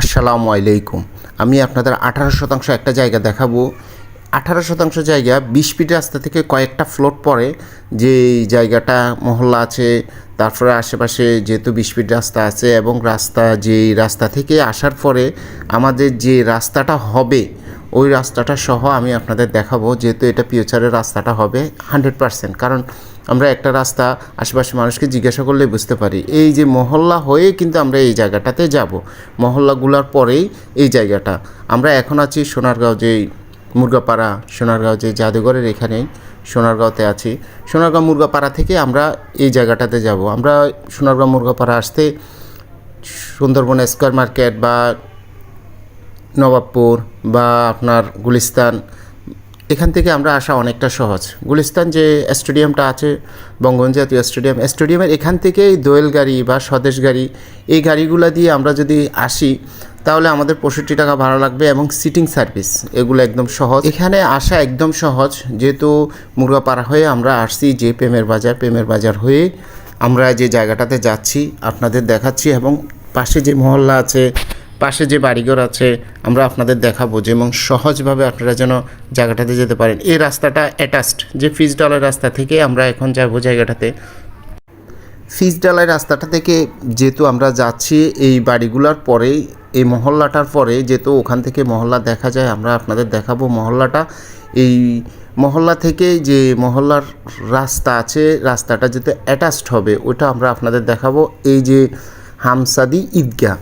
আসসালামু আলাইকুম। আমি আপনাদের আঠারো শতাংশ একটা জায়গা দেখাবো। আঠারো শতাংশ জায়গা বিশ ফিট রাস্তা থেকে কয়েকটা ফ্লোট পরে যে জায়গাটা মহল্লা আছে, তারপরে আশেপাশে যেহেতু বিশ ফিট রাস্তা আছে এবং রাস্তা যে রাস্তা থেকে আসার পরে আমাদের যে রাস্তাটা হবে, ওই রাস্তাটা সহ আমি আপনাদের দেখাবো। যেহেতু এটা ফিউচারের রাস্তাটা হবে হান্ড্রেড পারসেন্ট কারণ আমরা একটা রাস্তা আশেপাশে মানুষকে জিজ্ঞাসা করলে বুঝতে পারি। এই যে মহল্লা হয়ে কিন্তু আমরা এই জায়গাটাতে যাব। মহল্লাগুলোর পরেই এই জায়গাটা। আমরা এখন আছি সোনারগাঁও যে মুরগাপাড়া, সোনারগাঁও যে জাদুঘরের এখানেই সোনারগাঁওতে আছি। সোনারগাঁও মুরগাপাড়া থেকে আমরা এই জায়গাটাতে যাব। আমরা সোনারগাঁও মুরগাপাড়া আসতে সুন্দরবন স্কোয়ার মার্কেট বা নবাবপুর বা আপনার গুলিস্তান এখান থেকে আমরা আসা অনেকটা সহজ। গুলিস্তান যে স্টেডিয়ামটা আছে, বঙ্গবন্ধু জাতীয় স্টেডিয়াম, স্টেডিয়ামের এখান থেকেই দোয়েল গাড়ি বা স্বদেশ গাড়ি, এই গাড়িগুলো দিয়ে আমরা যদি আসি, তাহলে আমাদের পঁয়ষট্টি টাকা ভাড়া লাগবে এবং সিটিং সার্ভিস, এগুলো একদম সহজ। এখানে আসা একদম সহজ, যেহেতু মুরগাপাড়া হয়ে আমরা আসছি যে প্রেমের বাজার প্রেমের বাজার হয়ে আমরা যে জায়গাটাতে যাচ্ছি, আপনাদের দেখাচ্ছি এবং পাশে যে মহল্লা আছে পাশে যে বাড়িঘর আছে, আমরা আপনাদের দেখাবো যে এবং সহজভাবে আপনারা যেন জায়গাটাতে যেতে পারেন। এই রাস্তাটা অ্যাটাচড যে ফিজ ডলার রাস্তা থেকে আমরা এখন যাব জায়গাটাতে। ফিজ ডালাই রাস্তাটা থেকে যেহেতু আমরা যাচ্ছি, এই বাড়িগুলোর পরেই, এই মহল্লাটার পরে যেহেতু ওখান থেকে মহল্লা দেখা যায়, আমরা আপনাদের দেখাবো মহল্লাটা। এই মহল্লা থেকে যে মহল্লার রাস্তা আছে, রাস্তাটা যেহেতু অ্যাটাচড হবে, ওটা আমরা আপনাদের দেখাবো। এই যে হামসাদি ঈদগাহ।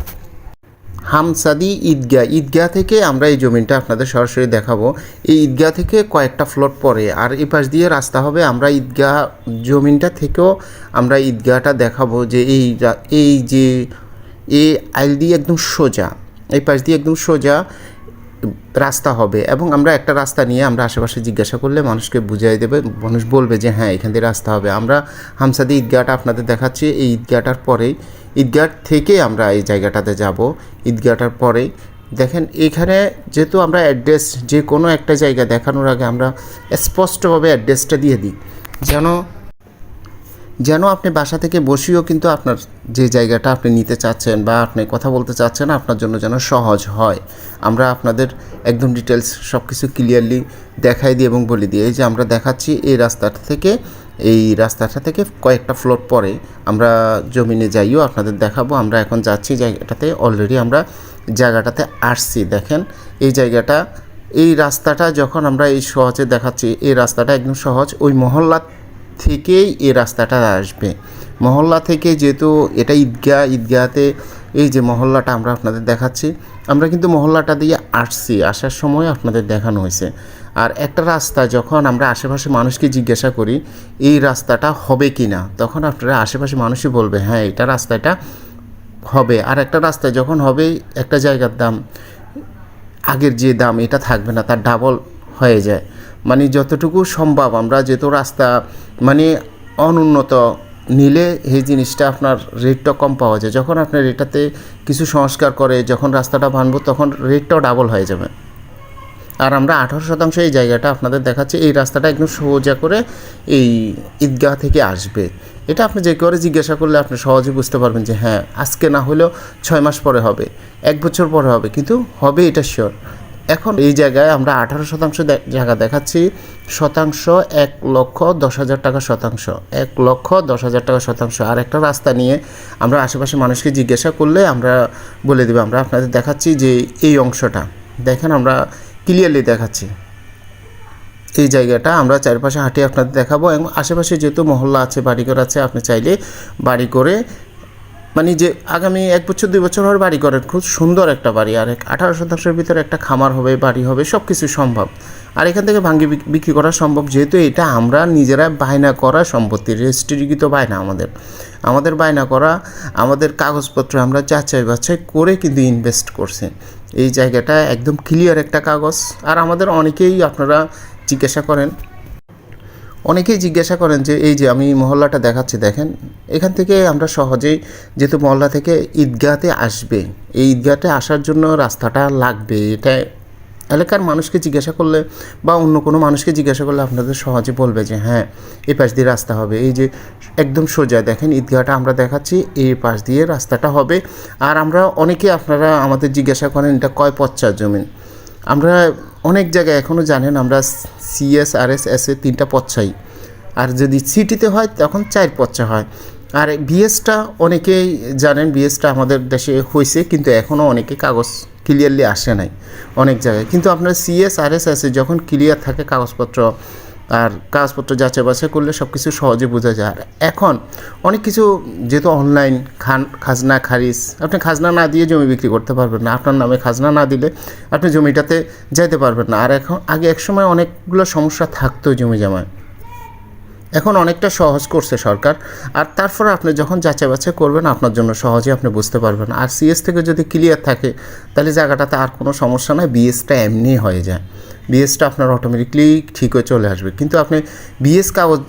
হামসাদি ঈদগাহ। ঈদগাহ থেকে আমরা এই জমিটা আপনাদের সরাসরি দেখাবো। এই ঈদগাহ থেকে কয়েকটা ফ্লোট পরে আর এই পাশ দিয়ে রাস্তা হবে আমরা ঈদগাহ জমিনটা থেকেও আমরা ঈদগাহটা দেখাবো যে এই এই যে এই আইল দিয়ে একদম সোজা, এই পাশ দিয়ে একদম সোজা রাস্তা হবে। এবং আমরা একটা রাস্তা নিয়ে আমরা আশেপাশে জিজ্ঞাসা করলে মানুষকে বুঝিয়ে দেবে, মানুষ বলবে যে হ্যাঁ এখান দিয়ে রাস্তা হবে। আমরা হামসাদি ঈদগাহটা আপনাদের দেখাচ্ছি। এই ঈদগাহটার পরেই ঈদগাহ থেকে আমরা এই জায়গাটাতে যাব। ঈদগাহটার পরেই দেখেন এখানে যেহেতু আমরা অ্যাড্রেস যে কোনো একটা জায়গা দেখানোর আগে আমরা স্পষ্টভাবে অ্যাড্রেসটা দিয়ে দিই। যেন যেন আপনি বাসা থেকে বসেও কিন্তু আপনার যে জায়গাটা আপনি নিতে চাচ্ছেন বা আপনি কথা বলতে চাচ্ছেন আপনার জন্য যেন সহজ হয়। আমরা আপনাদের একদম ডিটেলস সব কিছু ক্লিয়ারলি দেখাই দিই এবং বলে দিই। এই যে আমরা দেখাচ্ছি এই রাস্তাটা থেকে এই রাস্তাটা থেকে কয়েকটা ফ্লোট পরে আমরা জমিনে যাইও, আপনাদের দেখাবো। আমরা এখন যাচ্ছি জায়গাটাতে অলরেডি আমরা জায়গাটাতে আসছি, দেখেন। এই জায়গাটা, এই রাস্তাটা যখন আমরা এই সহজে দেখাচ্ছি, এই রাস্তাটা একদম সহজ। ওই মহল্লা থেকেই এই রাস্তাটা আসবে। মহল্লা থেকে যেহেতু এটা ঈদগাহ, ঈদগাহতে এই যে মহল্লাটা আমরা আপনাদের দেখাচ্ছি, আমরা কিন্তু মহল্লাটা দিয়ে আসছি। আসার সময় আপনাদের দেখানো হয়েছে। আর একটা রাস্তা যখন আমরা আশেপাশে মানুষকে জিজ্ঞাসা করি, এই রাস্তাটা হবে কি না তখন আপনারা আশেপাশে মানুষই বলবে হ্যাঁ এটা রাস্তাটা হবে। আর একটা রাস্তায় যখন হবে, একটা জায়গার দাম, আগের যে দাম, এটা থাকবে না, তার ডাবল হয়ে যায়। মানে যতটুকু সম্ভব আমরা যেহেতু রাস্তা মানে অনুন্নত নিলে এই জিনিসটা আপনার রেটটা কম পাওয়া যায়। যখন আপনার এটাতে কিছু সংস্কার করে, যখন রাস্তাটা বানবো তখন রেটটাও ডাবল হয়ে যাবে। আর আমরা আঠারো শতাংশ এই জায়গাটা আপনাদের দেখাচ্ছি। এই রাস্তাটা একদম সোজা করে এই ঈদগাহ থেকে আসবে। এটা আপনি যে করে জিজ্ঞাসা করলে আপনি সহজে বুঝতে পারবেন যে হ্যাঁ আজকে না হলেও ছয় মাস পরে হবে, এক বছর পরে হবে, কিন্তু হবে এটা শিওর এখন এই জায়গায় আমরা আঠারো শতাংশ জায়গা দেখাচ্ছি, শতাংশ এক লক্ষ দশ হাজার টাকা শতাংশ, এক লক্ষ দশ হাজার টাকা শতাংশ। আর একটা রাস্তা নিয়ে আমরা আশেপাশে মানুষকে জিজ্ঞাসা করলে আমরা বলে দেবো, আমরা আপনাদের দেখাচ্ছি যে এই অংশটা। দেখেন আমরা ক্লিয়ারলি দেখাচ্ছি। এই জায়গাটা আমরা চারপাশে হাঁটিয়ে আপনাদের দেখাবো এবং আশেপাশে যেহেতু মহল্লা আছে, বাড়িঘর আছে, আপনি চাইলে বাড়ি করে মানে যে আগামী এক বছর, দুই বছর হওয়ার বাড়ি করেন খুব সুন্দর একটা বাড়ি, আর এক আঠারো শতাংশের ভিতরে একটা খামার হবে, বাড়ি হবে সব কিছু সম্ভব। আর এখান থেকে ভাঙ্গি বিক্রি করা সম্ভব, যেহেতু এটা আমরা নিজেরা বায়না করা সম্পত্তি, রেজিস্ট্রিকৃত বায়না আমাদের। আমাদের বায়না করা, আমাদের কাগজপত্র আমরা যাচাই বাছাই করে কিন্তু ইনভেস্ট করছি। এই জায়গাটা একদম ক্লিয়ার একটা কাগজ, আর আমাদের অনেকেই আপনারা জিজ্ঞাসা করেন অনেকেই জিজ্ঞাসা করেন যে, এই যে আমি মহল্লাটা দেখাচ্ছি, দেখেন, এখান থেকে আমরা সহজেই যেহেতু মহল্লা থেকে ঈদগাহতে আসবে, এই ঈদগাহতে আসার জন্য রাস্তাটা লাগবে। এটা এলাকার মানুষকে জিজ্ঞাসা করলে বা অন্য কোনো মানুষকে জিজ্ঞাসা করলে আপনাদের সহজে বলবে যে হ্যাঁ এই পাশ দিয়ে রাস্তা হবে। এই যে একদম সোজা, দেখেন, ঈদগাহটা আমরা দেখাচ্ছি এই পাশ দিয়ে রাস্তাটা হবে। আর আমরা অনেকে আপনারা আমাদের জিজ্ঞাসা করেন, এটা কয় পচ্চার জমিন আমরা অনেক জায়গায় এখনও জানেন আমরা সিএসআরএস আর এস তিনটা পচ্চাই আর যদি সিটিতে হয়, তখন চার পচ্চা হয়। আর বিএসটা অনেকেই জানেন বিএসটা আমাদের দেশে হয়েছে, কিন্তু এখনও অনেকে কাগজ ক্লিয়ারলি আসে নাই অনেক জায়গায়। কিন্তু আপনার সিএস আর এস এসে যখন ক্লিয়ার থাকে কাগজপত্র আর কাগজপত্র যাচাই বাছাই করলে সব কিছু সহজে বোঝা যায়। আর এখন অনেক কিছু যেহেতু অনলাইন খান, খাজনা, খারিজ, আপনি খাজনা না দিয়ে জমি বিক্রি করতে পারবেন না। আপনার নামে খাজনা না দিলে আপনি জমিটাতে যাইতে পারবেন না। আর এখন, আগে একসময় অনেকগুলো সমস্যা থাকতো জমি জমায়। এখন অনেকটা সহজ করছে সরকার। আর তারপরে আপনি যখন যাচাই বাছাই করবেন, আপনার জন্য সহজে আপনি বুঝতে পারবেন আর সিএস থেকে যদি ক্লিয়ার থাকে, তাহলে জায়গাটাতে আর কোনো সমস্যা নয় বিএসটা এমনি হয়ে যায়। বিএসটা আপনার অটোমেটিকলি ঠিক হয়ে চলে আসবে। কিন্তু আপনি বিএস কাগজ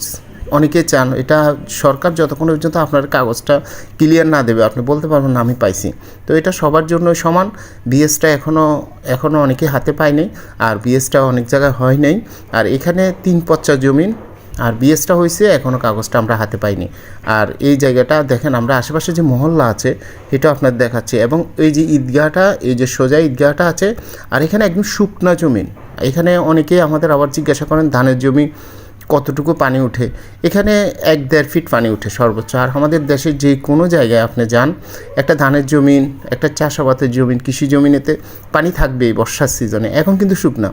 অনেকে চান, এটা সরকার যতক্ষণ পর্যন্ত আপনার কাগজটা ক্লিয়ার না দেবে, আপনি বলতে পারবেন না, আমি পাইছি। তো এটা সবার জন্য সমান বিএসটা এখনও এখনও অনেকে হাতে পায়নি, আর বিএসটা অনেক জায়গায় হয় নাই। আর এখানে তিন পচ্চা জমিন আর বিএসটা হয়েছে এখনও কাগজটা আমরা হাতে পাইনি। আর এই জায়গাটা দেখেন আমরা আশেপাশে যে মহল্লা আছে এটা আপনার দেখাচ্ছে। এবং এই যে ঈদগাহটা, এই যে সোজা ঈদগাহটা আছে, আর এখানে একদম শুকনা জমিন এখানে অনেকেই আমাদের আবার জিজ্ঞাসা করেন, ধানের জমি কতটুকু পানি উঠে? এখানে এক দেড় ফিট পানি উঠে সর্বোচ্চ। আর আমাদের দেশের যে কোনো জায়গায় আপনি যান, একটা ধানের জমিন, একটা চাষাবাদের জমিন, কৃষি জমিনেতে পানি থাকবেই বর্ষার সিজনে এখন কিন্তু শুকনা।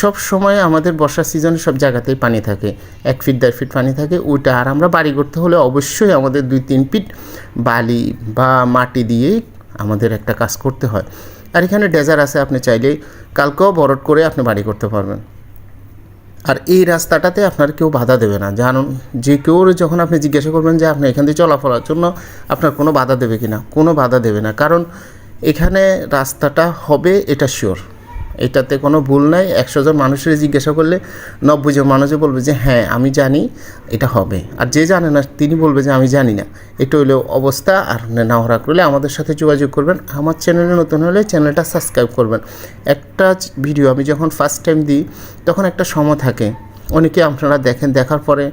সব সময় আমাদের বর্ষার সিজনে সব জায়গাতেই পানি থাকে। এক ফিট দেড় ফিট পানি থাকে, ওইটা আর আমরা বাড়ি করতে হলে অবশ্যই আমাদের দুই, তিন ফিট বালি বা মাটি দিয়েই আমাদের একটা কাজ করতে হয়। আর এখানে ডেজার আছে, আপনি চাইলে কালকেও বরট করে আপনি বাড়ি করতে পারবেন। আর এই রাস্তাটাতে আপনার কেউ বাধা দেবে না। জানুন যে কেউ যখন আপনি জিজ্ঞাসা করবেন যে আপনি এখান দিয়ে চলাফেরার জন্য আপনার কোনো বাধা দেবে কি না কোনো বাধা দেবে না। কারণ এখানে রাস্তাটা হবে, এটা শিওর এটাতে কোনো ভুল নাই। একশো জন মানুষের জিজ্ঞাসা করলে নব্বই জন মানুষে বলবে যে হ্যাঁ আমি জানি এটা হবে। আর যে জানে না, তিনি বলবে যে, আমি জানি না। এটা হইল অবস্থা। আর না নাওরা করলে আমাদের সাথে যোগাযোগ করবেন। আমার চ্যানেলে নতুন হলে চ্যানেলটা সাবস্ক্রাইব করবেন। একটা ভিডিও আমি যখন ফার্স্ট টাইম দিই, তখন একটা সময় থাকে। অনেকে আপনারা দেখেন, দেখার পরে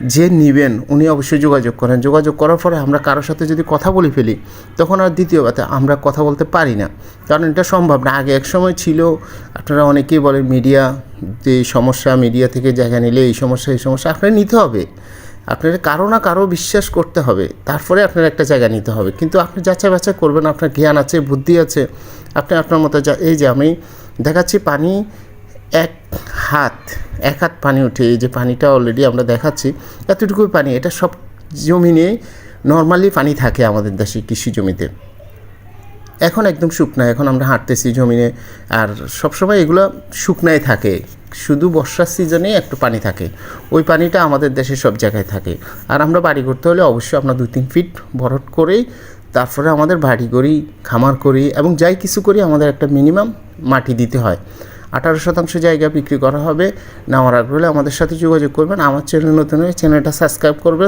যে নিবেন, উনি অবশ্যই যোগাযোগ করেন। যোগাযোগ করার পরে আমরা কারোর সাথে যদি কথা বলে ফেলি, তখন আর দ্বিতীয় কথা, আমরা কথা বলতে পারি না। কারণ এটা সম্ভব না। আগে এক সময় ছিল, আপনারা অনেকেই বলেন, মিডিয়া, যে সমস্যা, মিডিয়া থেকে জায়গা নিলে এই সমস্যা এই সমস্যা আপনার নিতে হবে। আপনার কারও না কারও বিশ্বাস করতে হবে। তারপরে আপনার একটা জায়গা নিতে হবে। কিন্তু আপনি যাচাই বাছাই করবেন, আপনার জ্ঞান আছে, বুদ্ধি আছে। আপনি আপনার মতো যা, এই যে আমি দেখাচ্ছি পানি এক হাত এক হাত পানি উঠে, এই যে পানিটা অলরেডি আমরা দেখাচ্ছি, এতটুকুই পানি, এটা সব জমিনে নর্মালি পানি থাকে আমাদের দেশে কৃষি জমিতে। এখন একদম শুকনা, এখন আমরা হাঁটতেছি জমিনে, আর সবসময় এগুলো শুকনাই থাকে, শুধু বর্ষার সিজনে একটু পানি থাকে, ওই পানিটা আমাদের দেশে সব জায়গায় থাকে। আর আমরা বাড়ি করতে হলে অবশ্যই আমরা দু তিন ফিট বরট করেই, তারপরে আমাদের বাড়ি করি, খামার করি, এবং যাই কিছু করি, আমাদের একটা মিনিমাম মাটি দিতে হয়। আঠারো শতাংশ জায়গা বিক্রি করা হবে। নেওয়ার আগ্রহে আমাদের সাথে যোগাযোগ করবেন। আমার চ্যানেল নতুন হয়ে চ্যানেলটা সাবস্ক্রাইব করবেন।